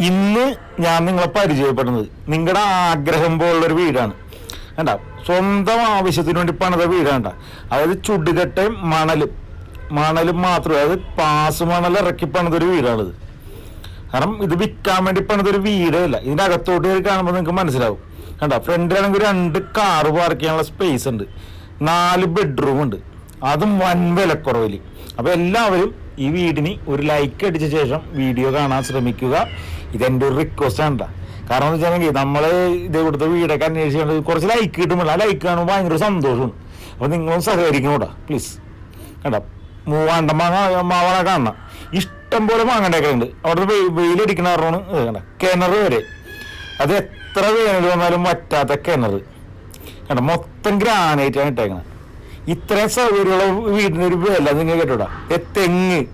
ഇന്ന് ഞാൻ നിങ്ങളെ പരിചയപ്പെടുന്നത്. നിങ്ങളുടെ ആഗ്രഹം പോലുള്ളൊരു വീടാണ്. കണ്ട? സ്വന്തം ആവശ്യത്തിന് വേണ്ടി പണിത വീടാണ്ട അതായത് ചുടുകട്ടയും മണലും മണലും മാത്രം അതായത് പാസ് മണൽ ഇറക്കി പണിതൊരു വീടാണിത്. കാരണം ഇത് വിൽക്കാൻ വേണ്ടി പണിതൊരു വീടേ ഇല്ല. ഇതിന്റെ അകത്തോട്ട് കയറി കാണുമ്പോൾ നിങ്ങൾക്ക് മനസ്സിലാവും. കണ്ട? ഫ്രണ്ടിലാണെങ്കിൽ രണ്ട് കാറ് പാർക്ക് ചെയ്യാനുള്ള സ്പേസ് ഉണ്ട്. നാല് ബെഡ്റൂം ഉണ്ട്. അതും വൻ വിലക്കുറവിൽ അപ്പോൾ എല്ലാവരും ഈ വീടിന് ഒരു ലൈക്ക് അടിച്ച ശേഷം വീഡിയോ കാണാൻ ശ്രമിക്കുക. ഇതെന്റെ ഒരു റിക്വസ്റ്റ് ആണ്. കാരണം എന്ന് വെച്ചിട്ടുണ്ടെങ്കിൽ നമ്മൾ ഇതേ കൊടുത്ത വീടൊക്കെ അന്വേഷിച്ചുകൊണ്ട് കുറച്ച് ലൈക്ക് കിട്ടുമ്പോൾ ആ ലൈക്ക് കാണുമ്പോൾ ഭയങ്കര സന്തോഷമാണ്. അപ്പൊ നിങ്ങളും സഹകരിക്കണോടാ പ്ലീസ് കേട്ടോ മൂവാണ്ട മാവണ കാണണം. ഇഷ്ടം പോലെ മാങ്ങണ്ടൊക്കെ ഉണ്ട്. അവിടെ വെയി- വെയിലടിക്കണ ഇത് കണ്ട? കിണർ വരെ. അത് എത്ര വേനൽ വന്നാലും വറ്റാത്ത കിണർ. കണ്ട? മൊത്തം ഗ്രാനൈറ്റ് ആണ് ഇട്ടേക്കണത് ഇത്രയും സൗകര്യമുള്ള വീടിന്റെ ഒരു വില നിങ്ങൾ കേട്ടോടാ തെങ്ങ്.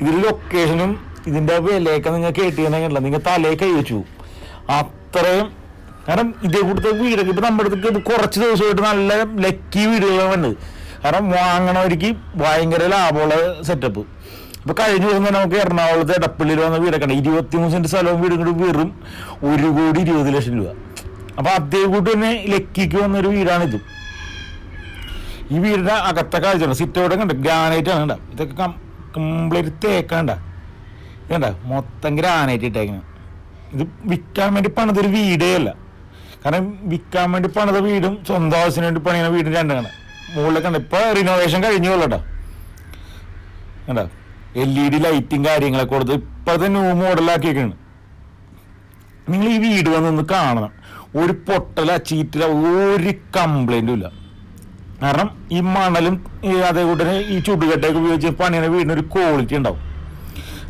ഇതിന്റെ ലൊക്കേഷനും ഇതിന്റെ വിലയൊക്കെ നിങ്ങൾ കേട്ടിട്ടുണ്ടെങ്കിലല്ല നിങ്ങൾ തലയെ കൈ. അത്രയും കാരണം ഇതേ കൂടുതൽ വീടൊക്കെ ഇപ്പൊ നമ്മുടെ അടുത്ത് കുറച്ച് ദിവസമായിട്ട് നല്ല ലക്കി വീടുകളാണ്. കാരണം വാങ്ങണവർക്ക് ഭയങ്കര ലാഭമുള്ള സെറ്റപ്പ് ഇപ്പൊ കഴിഞ്ഞ ദിവസം തന്നെ നമുക്ക് എറണാകുളത്ത് എടപ്പള്ളിയിൽ വന്ന വീടൊക്കെ ഉണ്ട്. ഇരുപത്തിമൂന്ന് സെന്റ് സ്ഥലവും വീടും കൂടി വെറും ഒരു കോടി ഇരുപത് ലക്ഷം രൂപ. അപ്പൊ അതേ കൂട്ടി തന്നെ ലക്കിക്ക് വന്നൊരു വീടാണിത്. ഈ വീടിന്റെ അകത്തെ കാഴ്ച സിറ്റ് ഔട്ട് കണ്ട? ഗ്രാനൈറ്റ് ആണ് ഇതൊക്കെ കംപ്ലീറ്റ് തേക്കണ്ട ഇതണ്ട മൊത്തം ഗ്രാനൈറ്റ് ഇത് വിൽക്കാൻ വേണ്ടി പണിതൊരു വീടേ അല്ല കാരണം വിൽക്കാൻ വേണ്ടി പണിത വീടും സ്വന്തം ആവശ്യത്തിന് വേണ്ടി പണിയുന്ന വീടും രണ്ടാണ്. മുകളിലൊക്കെ ഉണ്ട് ഇപ്പൊ റിനോവേഷൻ കഴിഞ്ഞു കൊള്ളട്ടോ കണ്ട? എൽ ഇ ഡി ലൈറ്റും കാര്യങ്ങളൊക്കെ കൊടുത്ത് ഇപ്പോഴത്തെ ന്യൂ മോഡലാക്കിയൊക്കെയാണ് നിങ്ങൾ ഈ വീട് വന്നൊന്ന് കാണണം. ഒരു പൊട്ടല ചീറ്റില ഒരു കംപ്ലൈന്റും ഇല്ല. കാരണം ഈ മണലും അതേ കൂട്ടിന് ഈ ചുടുകട്ടയൊക്കെ ഉപയോഗിച്ച് പണിയുന്ന വീടിന് ഒരു ക്വാളിറ്റി ഉണ്ടാവും.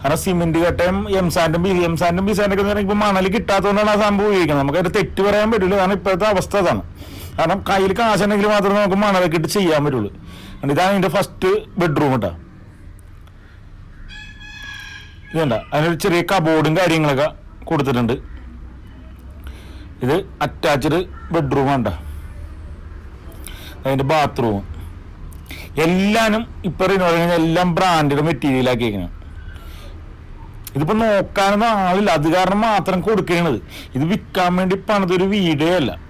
കാരണം സിമെന്റ് കട്ടയും എംസാൻഡും ബി എം സാൻഡും ബി സാൻഡൊക്കെ എന്ന് പറയുമ്പോൾ മണൽ കിട്ടാത്തതുകൊണ്ടാണ് ആ സംഭവം ഉപയോഗിക്കുന്നത്. നമുക്ക് അതിന് തെറ്റ് പറയാൻ പറ്റില്ല കാരണം ഇപ്പോഴത്തെ അവസ്ഥ അതാണ്. കാരണം കയ്യിൽ കാശുണ്ടെങ്കിൽ മാത്രമേ നമുക്ക് മണലൊക്കെ ഇട്ട് ചെയ്യാൻ പറ്റുള്ളൂ. ഇതാണ് ഇതിന്റെ ഫസ്റ്റ് ബെഡ്റൂം കേട്ടോ ഇതുണ്ട അതിനൊരു ചെറിയ കബോർഡും കാര്യങ്ങളൊക്കെ കൊടുത്തിട്ടുണ്ട്. ഇത് അറ്റാച്ച്ഡ് ബെഡ്റൂം വേണ്ട അതിന്റെ ബാത്റൂം എല്ലാനും ഇപ്പൊ റിനോവേഷൻ എല്ലാം ബ്രാൻഡഡ് മെറ്റീരിയൽ ആക്കിയേക്കണം. ഇതിപ്പോ നോക്കാനൊന്നും ആളില്ല. അത് കാരണം മാത്രം കൊടുക്കണത്. ഇത് വിൽക്കാൻ വേണ്ടി പണിതൊരു വീടേ അല്ല.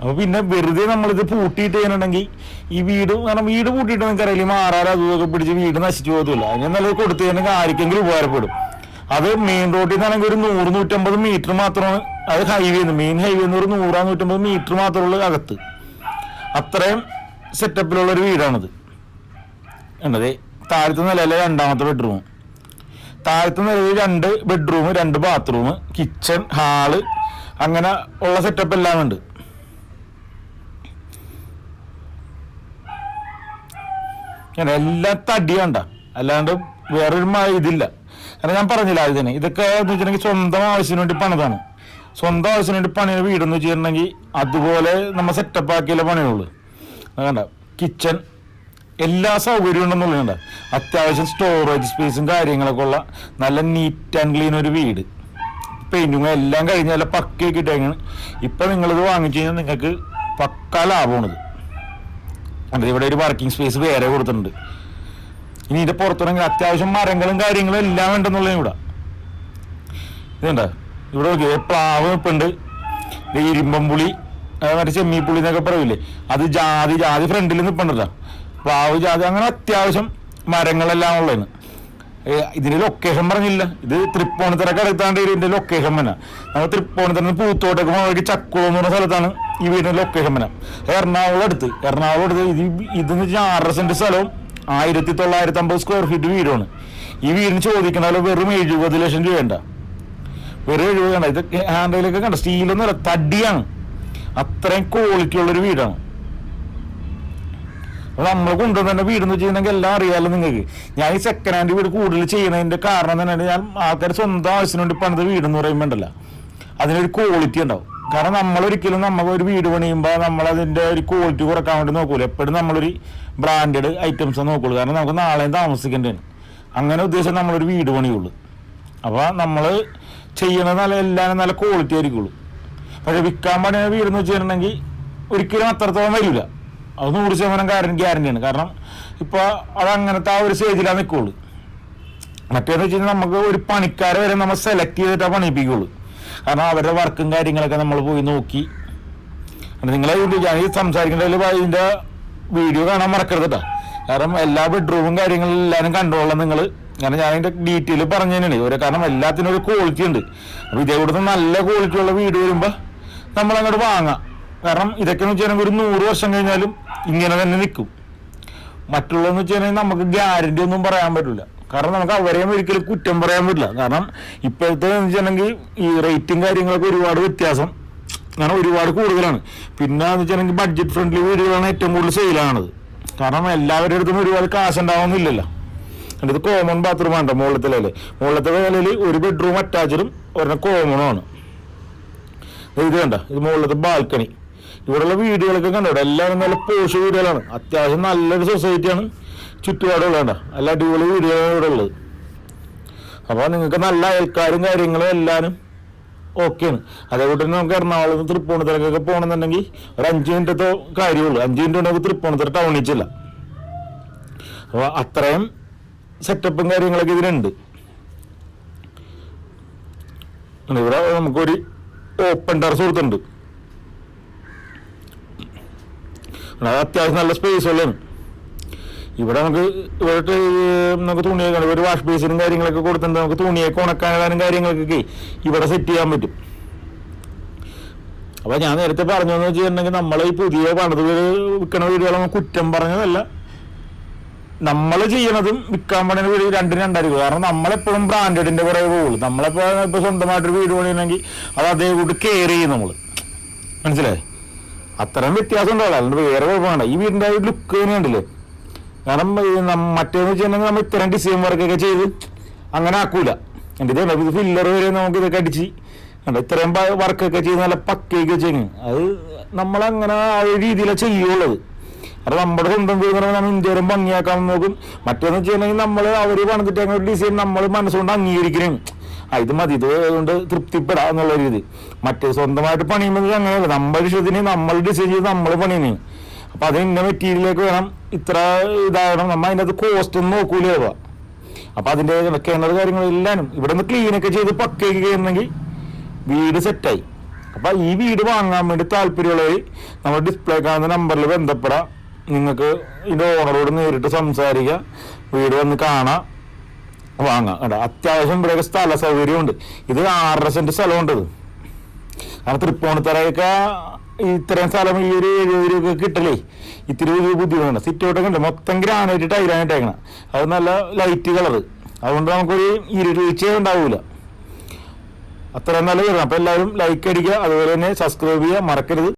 അപ്പൊ പിന്നെ വെറുതെ നമ്മളിത് പൂട്ടിയിട്ട് ചെയ്യണമെങ്കിൽ ഈ വീട് കാരണം വീട് പൂട്ടിയിട്ട് നിങ്ങൾക്ക് അറിയില്ല മാറാറ് അതും ഇതൊക്കെ പിടിച്ച് വീട് നശിച്ചു പോകത്തില്ല അതിന് നല്ലത് കൊടുത്തു കഴിഞ്ഞാൽ ആർക്കെങ്കിലും ഉപകാരപ്പെടും. അത് മെയിൻ റോഡിൽ നിന്നാണെങ്കിൽ ഒരു നൂറ് നൂറ്റമ്പത് മീറ്റർ മാത്രമാണ്. അത് ഹൈവേ മെയിൻ ഹൈവേ എന്ന് ഒരു നൂറാ നൂറ്റമ്പത് മീറ്റർ മാത്രമുള്ള അകത്ത്. അത്രയും സെറ്റപ്പിലുള്ള ഒരു വീടാണിത്. എന്നതേ താഴത്തെ നിലയിലെ രണ്ടാമത്തെ ബെഡ്റൂം താഴത്തെ നിലയിൽ രണ്ട് ബെഡ്റൂം രണ്ട് ബാത്റൂം കിച്ചൺ ഹാൾ അങ്ങനെ ഉള്ള സെറ്റപ്പ് എല്ലാം ഉണ്ട്. ഞാൻ എല്ലാം തടി കണ്ട. അല്ലാണ്ട് വേറൊരു ഇതില്ല. കാരണം ഞാൻ പറഞ്ഞില്ല അത് തന്നെ ഇതൊക്കെ എന്ന് വെച്ചിട്ടുണ്ടെങ്കിൽ സ്വന്തം ആവശ്യത്തിന് വേണ്ടി പണിതാണ്. സ്വന്തം ആവശ്യത്തിന് വേണ്ടി പണിയുടെ വീടെന്ന് വെച്ചിട്ടുണ്ടെങ്കിൽ അതുപോലെ നമ്മൾ സെറ്റപ്പ് ആക്കിയല്ലേ പണിയുള്ളൂ. കണ്ട. കിച്ചൺ എല്ലാ സൗകര്യവും ഉണ്ടെന്നുള്ളതുണ്ട് അത്യാവശ്യം സ്റ്റോറേജ് സ്പേസും കാര്യങ്ങളൊക്കെ ഉള്ള നല്ല നീറ്റ് ആൻഡ് ക്ലീൻ ഒരു വീട്. പെയിന്റിങ്ങും എല്ലാം കഴിഞ്ഞ നല്ല പക്കയൊക്കെ ഇട്ടേക്കാണ് ഇപ്പം നിങ്ങളിത് വാങ്ങിച്ചു കഴിഞ്ഞാൽ നിങ്ങൾക്ക് പക്ക ലാഭമാണിത്. അത് ഇവിടെ ഒരു വർക്കിംഗ് സ്പേസ് വേറെ കൊടുത്തിട്ടുണ്ട്. ഇനി ഇതിന്റെ പുറത്തിറങ്ങി അത്യാവശ്യം മരങ്ങളും കാര്യങ്ങളും എല്ലാം ഉണ്ടെന്നുള്ളത് ഇവിടെ. ഇതുണ്ട്. ഇവിടെ നോക്കിയത് പ്ലാവ് നിൽപ്പുണ്ട് ഇരുമ്പം പുളി മറ്റേ മറ്റേ ചെമ്മീപ്പുളി എന്നൊക്കെ പറയൂലേ? അത് ജാതി ജാതി ഫ്രണ്ടിൽ നിൽപ്പുണ്ടല്ലോ പ്ലാവ് ജാതി അങ്ങനെ അത്യാവശ്യം മരങ്ങളെല്ലാം ഉള്ളതാണ് ഇതിന്റെ ലൊക്കേഷൻ പറഞ്ഞില്ല. ഇത് തൃപ്പൂണിത്തറക്ക് അടുത്താണ്ട് ഇതിന്റെ ലൊക്കേഷൻ വന നമ്മൾ തൃപ്പൂണിത്തറ പൂത്തോട്ടേക്ക് പോകുന്ന ചക്കുളം എന്ന് പറഞ്ഞ സ്ഥലത്താണ് ഈ വീടിന്റെ ലൊക്കേഷൻ വന എറണാകുളം അടുത്ത്. എറണാകുളം അടുത്ത് ഇത് ഇതെന്ന് വെച്ചാൽ ആറര സെന്റ് സ്ഥലവും ആയിരത്തി തൊള്ളായിരത്തി അമ്പത് സ്ക്വയർ ഫീറ്റ് വീടാണ് ഈ വീടിന് ചോദിക്കണാലോ വെറും എഴുപത് ലക്ഷം രൂപ വെറും എഴുപത് വേണ്ട. ഇത് ഹാൻഡിലൊക്കെ കണ്ട? സ്റ്റീലൊന്നുമല്ല തടിയാണ്. അത്രയും ക്വാളിറ്റി ഉള്ളൊരു വീടാണ്. നമ്മൾ കൊണ്ടുവന്ന എന്ന് വെച്ചിട്ടുണ്ടെങ്കിൽ എല്ലാം അറിയാലോ നിങ്ങൾക്ക്. ഞാൻ ഈ സെക്കൻഡ് ഹാൻഡ് വീട് കൂടുതൽ ചെയ്യുന്നതിന്റെ കാരണം തന്നെയാണ് ഞാൻ ആൾക്കാർ സ്വന്തം ആവശ്യത്തിന് വേണ്ടി പണിത വീടെന്ന് പറയുമ്പോണ്ടല്ല അതിനൊരു ക്വാളിറ്റി ഉണ്ടാവും. കാരണം നമ്മൾ ഒരിക്കലും നമ്മൾ ഒരു വീട് പണിയുമ്പോൾ നമ്മൾ അതിന്റെ ഒരു ക്വാളിറ്റി കുറയ്ക്കാൻ വേണ്ടി നോക്കൂല. എപ്പോഴും നമ്മളൊരു ബ്രാൻഡഡ് ഐറ്റംസ് നോക്കുള്ളൂ. കാരണം നമുക്ക് നാളെയും താമസിക്കേണ്ടതാണ് അങ്ങനെ ഉദ്ദേശം നമ്മളൊരു വീട് പണിയുള്ളൂ. അപ്പോൾ നമ്മൾ ചെയ്യണത് നല്ല എല്ലാം നല്ല ക്വാളിറ്റി ആയിരിക്കുള്ളൂ. പക്ഷെ വിൽക്കാൻ പണിയ വീടെന്ന് വെച്ചിട്ടുണ്ടെങ്കിൽ ഒരിക്കലും അത്രത്തോളം വരില്ല അത് നൂറ് ശതമാനം ഗ്യാരണ്ടി ഗ്യാരണ്ടിയാണ് കാരണം ഇപ്പോൾ അത് അങ്ങനത്തെ ആ ഒരു സ്റ്റേജിലാണ് നിൽക്കുള്ളൂ മറ്റേന്ന് വെച്ച് കഴിഞ്ഞാൽ നമുക്ക് ഒരു പണിക്കാരെ വരെ നമ്മൾ സെലക്ട് ചെയ്തിട്ടാ പണിയിപ്പിക്കുള്ളൂ കാരണം അവരുടെ വർക്കും കാര്യങ്ങളൊക്കെ നമ്മൾ പോയി നോക്കി. നിങ്ങളെ ഞാൻ ഈ സംസാരിക്കുന്നതിൽ ഇതിന്റെ വീഡിയോ കാണാൻ മറക്കരുത് കേട്ടോ കാരണം എല്ലാ ബെഡ്റൂമും കാര്യങ്ങളും എല്ലാവരും കണ്ടോളാം നിങ്ങൾ കാരണം ഞാൻ അതിന്റെ ഡീറ്റെയിൽ പറഞ്ഞു തന്നെയാണ്. ഒരു കാരണം എല്ലാത്തിനും ഒരു ക്വാളിറ്റി ഉണ്ട്. അപ്പൊ ഇതേ കൂടെ നല്ല ക്വാളിറ്റി ഉള്ള വീട് വരുമ്പോ നമ്മൾ അങ്ങോട്ട് വാങ്ങാം. കാരണം ഇതൊക്കെ എന്ന് വെച്ചാൽ ഒരു നൂറ് വർഷം കഴിഞ്ഞാലും ഇങ്ങനെ തന്നെ നിൽക്കും. മറ്റുള്ളതെന്ന് വെച്ച് കഴിഞ്ഞാൽ നമുക്ക് ഗ്യാരണ്ടി ഒന്നും പറയാൻ പറ്റില്ല. കാരണം നമുക്ക് അവരെയും ഒരിക്കലും കുറ്റം പറയാൻ പറ്റില്ല. കാരണം ഇപ്പോഴത്തെ വെച്ചിട്ടുണ്ടെങ്കിൽ ഈ റേറ്റും കാര്യങ്ങളൊക്കെ ഒരുപാട് വ്യത്യാസം. അങ്ങനെ ഒരുപാട് കൂടുതലാണ്. പിന്നെ എന്ന് വെച്ചിട്ടുണ്ടെങ്കിൽ ബഡ്ജറ്റ് ഫ്രണ്ട്ലി വീടുകളാണ് ഏറ്റവും കൂടുതൽ സെയിലാണത് കാരണം എല്ലാവരുടെ അടുത്തും ഒരുപാട് കാശ് ഉണ്ടാവുന്നില്ലല്ലോ. എന്റെ കോമൺ ബാത്റൂം ആണ് മുകളിലത്തെ നിലയിൽ മുകളിലത്തെ നിലയിൽ ഒരു ബെഡ്റൂം അറ്റാച്ചഡും ഒരെണ്ണം കോമണും ആണ്. ഇത് കണ്ട? ഇത് മുകളിലത്തെ ബാൽക്കണി ഇവിടെയുള്ള വീടുകളൊക്കെ കണ്ടോ? എല്ലാവരും നല്ല പോഷ് വീടുകളാണ്. അത്യാവശ്യം നല്ലൊരു സൊസൈറ്റിയാണ് ചുറ്റുപാടുകളാണ് നല്ല അടിപൊളി വീടുകളാണ് ഇവിടെ ഉള്ളത്. അപ്പോൾ നിങ്ങൾക്ക് നല്ല അയൽക്കാരും കാര്യങ്ങളും എല്ലാവരും ഓക്കെയാണ് അതേപോലെ തന്നെ നമുക്ക് എറണാകുളത്ത് തൃപ്പൂണിത്തറക്കൊക്കെ പോകണമെന്നുണ്ടെങ്കിൽ ഒരു അഞ്ച് മിനിറ്റത്തെ കാര്യമുള്ളൂ. അഞ്ച് മിനിറ്റ് കൊണ്ട് നമുക്ക് തൃപ്പൂണിത്തറ ടൗണിൽ ചെല്ലാം. അപ്പോൾ അത്രയും സെറ്റപ്പും കാര്യങ്ങളൊക്കെ ഇതിനുണ്ട് ഇവിടെ നമുക്കൊരു ഓപ്പൺ ടെറസ് കൊടുത്തിട്ടുണ്ട്. അത് അത്യാവശ്യം നല്ല സ്പേസ് ഉള്ളതാണ് ഇവിടെ നമുക്ക് ഇവിടെ നമുക്ക് തുണിയൊക്കെ ഒരു വാഷ് ബേസിനും കാര്യങ്ങളൊക്കെ കൊടുത്തിട്ടുണ്ട്. നമുക്ക് തുണിയൊക്കെ ഉണക്കാനും കാര്യങ്ങൾക്കൊക്കെ ഇവിടെ സെറ്റ് ചെയ്യാൻ പറ്റും. അപ്പൊ ഞാൻ നേരത്തെ പറഞ്ഞു എന്ന് വെച്ചിട്ടുണ്ടെങ്കിൽ നമ്മളെ ഈ പുതിയ പണിത് വിൽക്കണ വീടുകളൊന്നും കുറ്റം പറഞ്ഞതല്ല. നമ്മൾ ചെയ്യണതും വിൽക്കാൻ പണിയുന്ന വീട് രണ്ടും രണ്ടായിരിക്കും. കാരണം നമ്മളെപ്പോഴും ബ്രാൻഡഡിന്റെ പുറകെ പോകുള്ളൂ. നമ്മളെപ്പോ ഇപ്പൊ സ്വന്തമായിട്ടൊരു വീട് പണിയണമെങ്കിൽ അത് അതേ കൂട്ട് കെയർ ചെയ്യും നമ്മൾ മനസ്സിലായി? അത്രയും വ്യത്യാസം ഉണ്ടാവില്ല അല്ലാണ്ട് വേറെ കുഴപ്പമാണ് ഈ വീടിന്റെ ആ ലുക്ക് തന്നെ ഉണ്ടല്ലേ കാരണം മറ്റേന്ന് വെച്ചിട്ടുണ്ടെങ്കിൽ നമ്മൾ ഇത്രയും ഡിസൈൻ വർക്കൊക്കെ ചെയ്ത് അങ്ങനെ ആക്കൂല. എന്റെ ഇത് ഇത് ഫില്ലർ വരെ നമുക്ക് ഇതൊക്കെ അടിച്ച് കണ്ടോ? ഇത്രയും വർക്കൊക്കെ ചെയ്ത് നല്ല പക്കയൊക്കെ ചെയ്യും അത് നമ്മളങ്ങനെ ആ ഒരു രീതിയിലാണ് ചെയ്യുള്ളത്. അത് നമ്മുടെ സ്വന്തം വീട് നമ്മൾ ഇന്ത്യയിലും ഭംഗിയാക്കാൻ നോക്കും. മറ്റേന്ന് വെച്ചിട്ടുണ്ടെങ്കിൽ നമ്മൾ അവർ പണിതിട്ട് ഡിസൈൻ നമ്മൾ മനസ്സുകൊണ്ട് അംഗീകരിക്കണം ഇത് മതി. ഇത് കൊണ്ട് തൃപ്തിപ്പെടാ എന്നുള്ള രീതി. മറ്റേ സ്വന്തമായിട്ട് പണിയുമ്പോൾ അങ്ങനെയല്ല. നമ്മൾ ഇഷ്ടത്തിന് നമ്മൾ ഡിസൈൻ ചെയ്ത് നമ്മൾ പണിയുന്നേ അപ്പൊ അത് ഇന്ന മെറ്റീരിയലേക്ക് വേണം. ഇത്ര ഇതാകണം. നമ്മ അതിന്റെ അത് കോസ്റ്റ് ഒന്നും നോക്കൂലേ അപ്പൊ അതിന്റെ കിണർ കാര്യങ്ങളെല്ലാം ഇവിടെ നിന്ന് ക്ലീൻ ഒക്കെ ചെയ്ത് പക്കയൊക്കെ ചെയ്യുന്നെങ്കിൽ വീട് സെറ്റായി അപ്പൊ ഈ വീട് വാങ്ങാൻ വേണ്ടി താല്പര്യമുള്ളവർ നമ്മൾ ഡിസ്പ്ലേ കാണുന്ന നമ്പറിൽ ബന്ധപ്പെടാം. നിങ്ങൾക്ക് ഇതിന്റെ ഓണറോട് നേരിട്ട് സംസാരിക്കുക വീട് വന്ന് കാണാം. വാങ്ങാം. കേട്ടോ അത്യാവശ്യം ഇവിടെയൊക്കെ സ്ഥല സൗകര്യമുണ്ട്. ഇത് ആറര സെന്റ് സ്ഥലമുണ്ട് കാരണം തൃപ്പൂണിത്തറയൊക്കെ ഇത്രയും സ്ഥലം ഈ ഒരു എഴുപത് കിട്ടലേ. ഇത്തിരി വലിയ ബുദ്ധിമുട്ടാണ് സിറ്റ് ഔട്ടൊക്കെ ഉണ്ട്. മൊത്തം ഗ്രാനൈറ്റ് ടൈലാണ് ഇട്ടേക്കണം. അത് നല്ല ലൈറ്റ് കളർ അതുകൊണ്ട് നമുക്കൊരു ഇരുവീഴ്ച ഉണ്ടാവൂല. അത്രയും നല്ല വരണം അപ്പം എല്ലാവരും ലൈക്ക് അടിക്കുക. അതുപോലെ തന്നെ സബ്സ്ക്രൈബ് ചെയ്യുക. മറക്കരുത്.